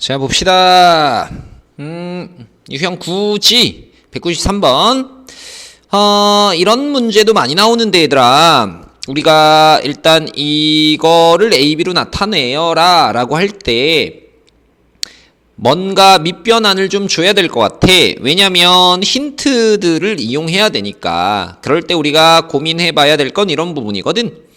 자, 봅시다. 음, 유형 9지. 193번. 어, 이런 문제도 많이 나오는데, 얘들아. 우리가 일단 이거를 AB로 나타내어라 라고 할 때, 뭔가 밑변안을 좀 줘야 될 것 같아. 왜냐면 힌트들을 이용해야 되니까. 그럴 때 우리가 고민해 봐야 될 건 이런 부분이거든.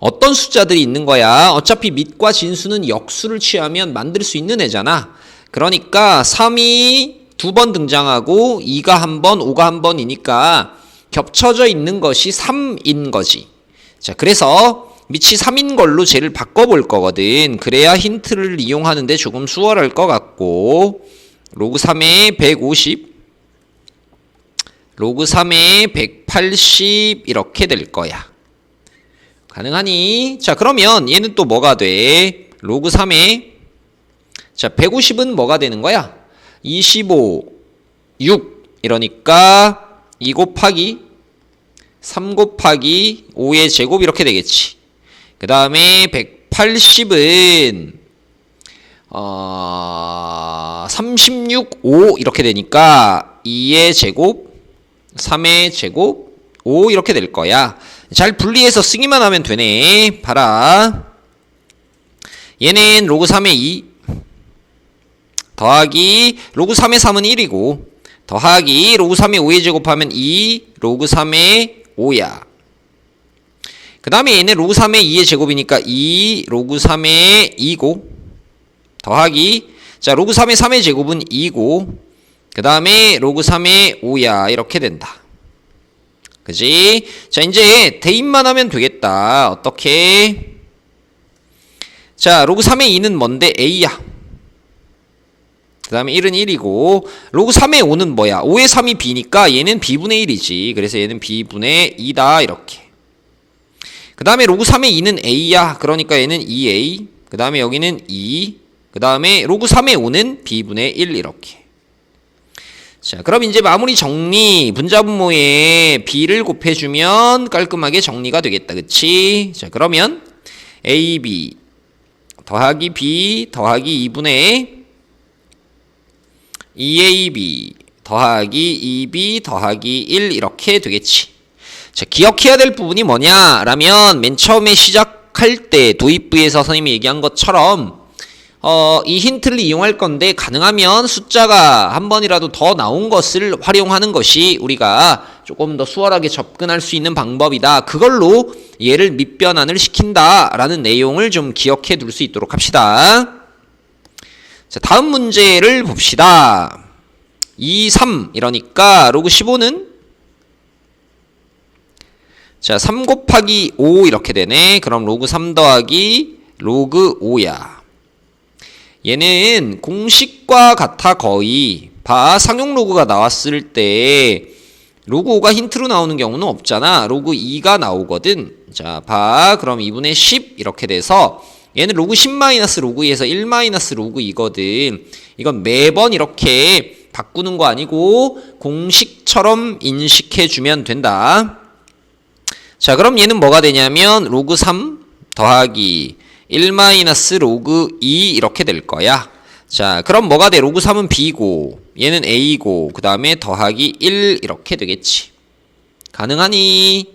어떤 숫자들이 있는 거야? 어차피 밑과 진수는 역수를 취하면 만들 수 있는 애잖아. 그러니까 3이 두 번 등장하고 2가 한 번, 5가 한 번이니까 겹쳐져 있는 것이 3인 거지. 자, 그래서 밑이 3인 걸로 쟤를 바꿔볼 거거든. 그래야 힌트를 이용하는데 조금 수월할 것 같고 로그 3에 150 로그 3에 180 이렇게 될 거야. 가능하니? 자, 그러면 얘는 또 뭐가 돼? 로그 3에 자, 150은 뭐가 되는 거야? 25, 6 이러니까 2 곱하기 3 곱하기 5의 제곱 이렇게 되겠지. 그 다음에 180은 어, 36, 5 이렇게 되니까 2의 제곱, 3의 제곱, 5 이렇게 될 거야. 잘 분리해서 쓰기만 하면 되네. 봐라. 얘는 로그 3의 2 더하기 로그 3의 3은 1이고 더하기 로그 3의 5의 제곱하면 2 로그 3의 5야. 그 다음에 얘는 로그 3의 2의 제곱이니까 2 로그 3의 2고 더하기 자 로그 3의 3의 제곱은 2고 그 다음에 로그 3의 5야 이렇게 된다. 그지? 자 이제 대입만 하면 되겠다. 어떻게? 자 로그 3의 2는 뭔데? A야. 그 다음에 1은 1이고 로그 3의 5는 뭐야? 5의 3이 B니까 얘는 B분의 1이지. 그래서 얘는 B분의 2다 이렇게. 그 다음에 로그 3의 2는 A야. 그러니까 얘는 2A. 그 다음에 여기는 2. 그 다음에 로그 3의 5는 B분의 1 이렇게. 자, 그럼 이제 마무리 정리. 분자분모에 B를 곱해주면 깔끔하게 정리가 되겠다. 그치? 자, 그러면 AB 더하기 B 더하기 2분의 2AB 더하기 2B 더하기 1 이렇게 되겠지. 자, 기억해야 될 부분이 뭐냐라면 맨 처음에 시작할 때 도입부에서 선생님이 얘기한 것처럼 어, 이 힌트를 이용할 건데 가능하면 숫자가 한 번이라도 더 나온 것을 활용하는 것이 우리가 조금 더 수월하게 접근할 수 있는 방법이다. 그걸로 얘를 밑변환을 시킨다라는 내용을 좀 기억해 둘 수 있도록 합시다. 자, 다음 문제를 봅시다. 2, 3 이러니까 로그 15는 자, 3 곱하기 5 이렇게 되네. 그럼 로그 3 더하기 로그 5야. 얘는 공식과 같아 거의. 봐, 상용 로그가 나왔을 때 로그 5가 힌트로 나오는 경우는 없잖아. 로그 2가 나오거든. 자, 봐. 그럼 2분의 10 이렇게 돼서 얘는 로그 10 마이너스 로그 2에서 1 마이너스 로그 2거든. 이건 매번 이렇게 바꾸는 거 아니고 공식처럼 인식해 주면 된다. 자, 그럼 얘는 뭐가 되냐면 로그 3 더하기 1 마이너스 로그 2 이렇게 될 거야. 자, 그럼 뭐가 돼? 로그 3은 B고 얘는 A고 그 다음에 더하기 1 이렇게 되겠지. 가능하니?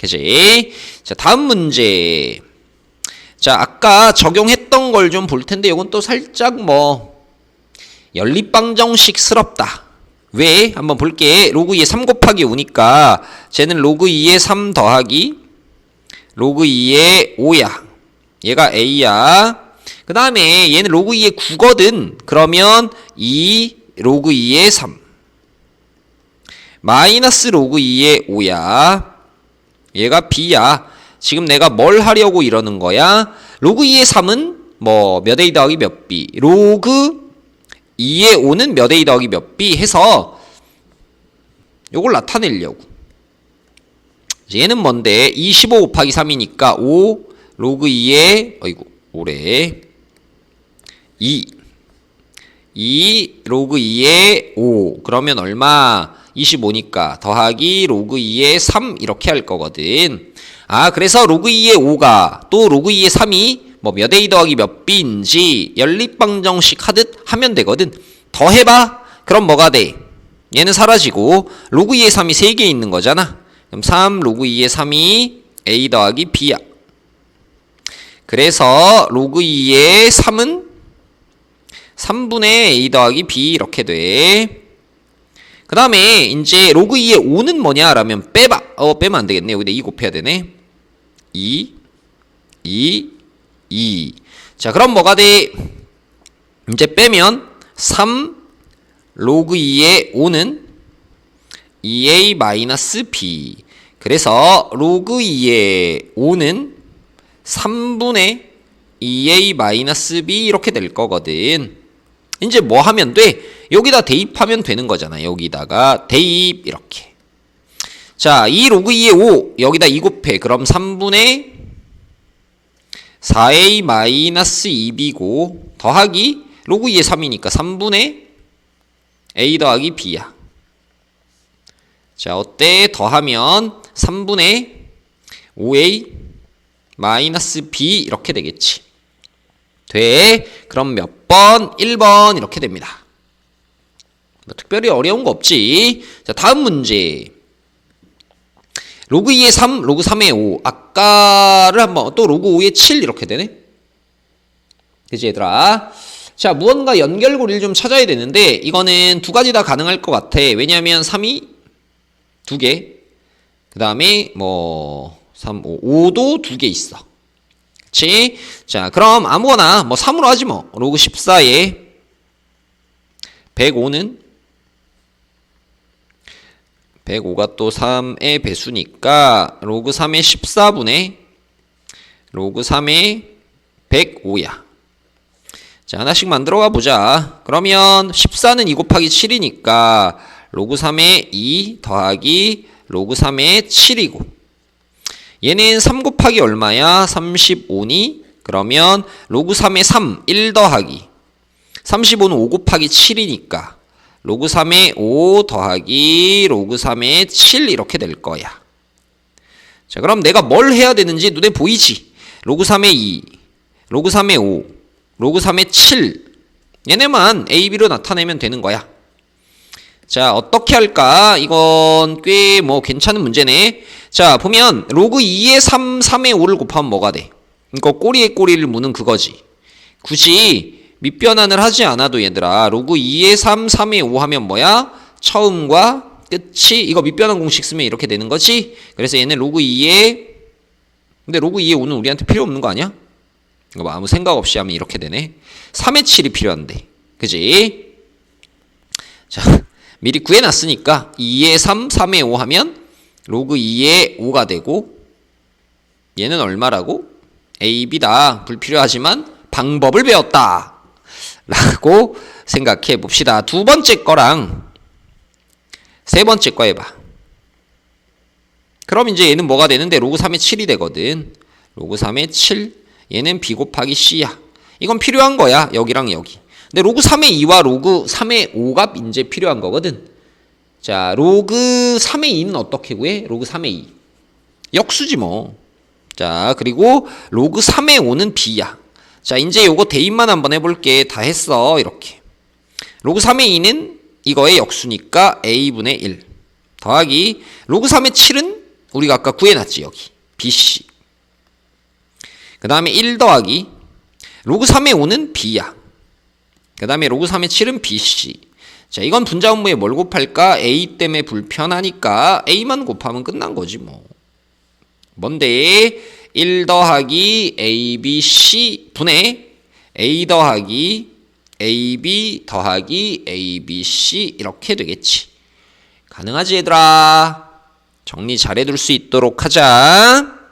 그지? 자, 다음 문제. 자, 아까 적용했던 걸 좀 볼 텐데 이건 또 살짝 뭐 연립방정식스럽다. 왜? 한번 볼게. 로그 2에 3 곱하기 5니까 쟤는 로그 2에 3 더하기 로그 2에 5야. 얘가 A야. 그 다음에 얘는 로그 2에 9거든. 그러면 2 로그 2에 3. 마이너스 로그 2에 5야. 얘가 B야. 지금 내가 뭘 하려고 이러는 거야? 로그 2의 3은 뭐몇 A 더하기 몇 B 로그 2의 5는 몇 A 더하기 몇 B 해서 요걸 나타내려고 얘는 뭔데 25 곱하기 3이니까 5 로그 2의 어이구 5래 2 2 로그 2의 5 그러면 얼마 25니까 더하기 로그 2의 3 이렇게 할 거거든 아, 그래서 로그 2의 5가 또 로그 2의 3이 뭐 몇 A 더하기 몇 B인지 연립방정식 하듯 하면 되거든. 더 해봐. 그럼 뭐가 돼? 얘는 사라지고 로그 2의 3이 3개 있는 거잖아. 그럼 3 로그 2의 3이 A 더하기 B야. 그래서 로그 2의 3은 3분의 A 더하기 B 이렇게 돼. 그 다음에 이제 로그 2의 5는 뭐냐 라면 빼봐. 어 빼면 안 되겠네. 여기다 2 곱해야 되네. 2, 2, 2. 자 그럼 뭐가 돼? 이제 빼면 3 로그 2의 5는 2a 마이너스 b. 그래서 로그 2의 5는 3분의 2a 마이너스 b 이렇게 될 거거든. 이제 뭐 하면 돼? 여기다 대입하면 되는 거잖아. 여기다가 대입 이렇게. 자, 2 로그 2의 5 여기다 2 곱해. 그럼 3분의 4a 마이너스 2b고 더하기 로그 2의 3이니까 3분의 a 더하기 b야. 자, 어때? 더하면 3분의 5a 마이너스 b 이렇게 되겠지. 돼. 그럼 몇 번? 1번 이렇게 됩니다. 뭐 특별히 어려운 거 없지. 자, 다음 문제. 로그 2의 3, 로그 3의 5. 아까를 한번 또 로그 5의 7 이렇게 되네. 그지 얘들아? 자, 무언가 연결고리를 좀 찾아야 되는데 이거는 두 가지 다 가능할 것 같아. 왜냐하면 3이 두 개. 그 다음에 뭐 3, 5, 5도 두 개 있어. 그치? 자, 그럼 아무거나 뭐 3으로 하지 뭐. 로그 14에 105는 105가 또 3의 배수니까 로그 3의 14분의 로그 3의 105야. 자, 하나씩 만들어 가 보자. 그러면 14는 2 곱하기 7이니까 로그 3의 2 더하기 로그 3의 7이고 얘는 3 곱하기 얼마야? 35니? 그러면 로그 3의 3, 1 더하기 35는 5 곱하기 7이니까 로그 3의 5 더하기 로그 3의 7 이렇게 될 거야. 자, 그럼 내가 뭘 해야 되는지 눈에 보이지? 로그 3의 2, 로그 3의 5, 로그 3의 7 얘네만 a, b로 나타내면 되는 거야. 자, 어떻게 할까? 이건 꽤 뭐 괜찮은 문제네. 자, 보면 로그 2의 3, 3의 5를 곱하면 뭐가 돼? 이거 꼬리에 꼬리를 무는 그거지. 굳이 밑변환을 하지 않아도 얘들아 로그 2의 3, 3의 5 하면 뭐야? 처음과 끝이 이거 밑변환 공식 쓰면 이렇게 되는 거지. 그래서 얘는 로그 2의 근데 로그 2의 5는 우리한테 필요 없는 거 아니야? 이거 뭐 아무 생각 없이 하면 이렇게 되네. 3의 7이 필요한데. 그지? 자, 미리 구해놨으니까 2의 3, 3의 5 하면 로그 2의 5가 되고 얘는 얼마라고? A, B다. 불필요하지만 방법을 배웠다. 라고 생각해 봅시다. 두 번째 거랑 세 번째 거 해봐. 그럼 이제 얘는 뭐가 되는데 로그 3의 7이 되거든. 로그 3의 7. 얘는 B 곱하기 C야. 이건 필요한 거야. 여기랑 여기. 근데 로그 3의 2와 로그 3의 5가 이제 필요한 거거든. 자, 로그 3의 2는 어떻게 구해? 로그 3의 2. 역수지 뭐. 자, 그리고 로그 3의 5는 B야. 자, 이제 요거 대입만 한번 해볼게. 다 했어. 이렇게. 로그 3의 2는 이거의 역수니까 A분의 1. 더하기 로그 3의 7은 우리가 아까 구해놨지, 여기. BC. 그 다음에 1 더하기 로그 3의 5는 B야. 그 다음에 로그 3의 7은 BC. 자, 이건 분자 분모에 뭘 곱할까? A 때문에 불편하니까 A만 곱하면 끝난 거지, 뭐. 뭔데? 1 더하기 ABC 분의 A 더하기 AB 더하기 ABC 이렇게 되겠지. 가능하지, 얘들아? 정리 잘 해둘 수 있도록 하자.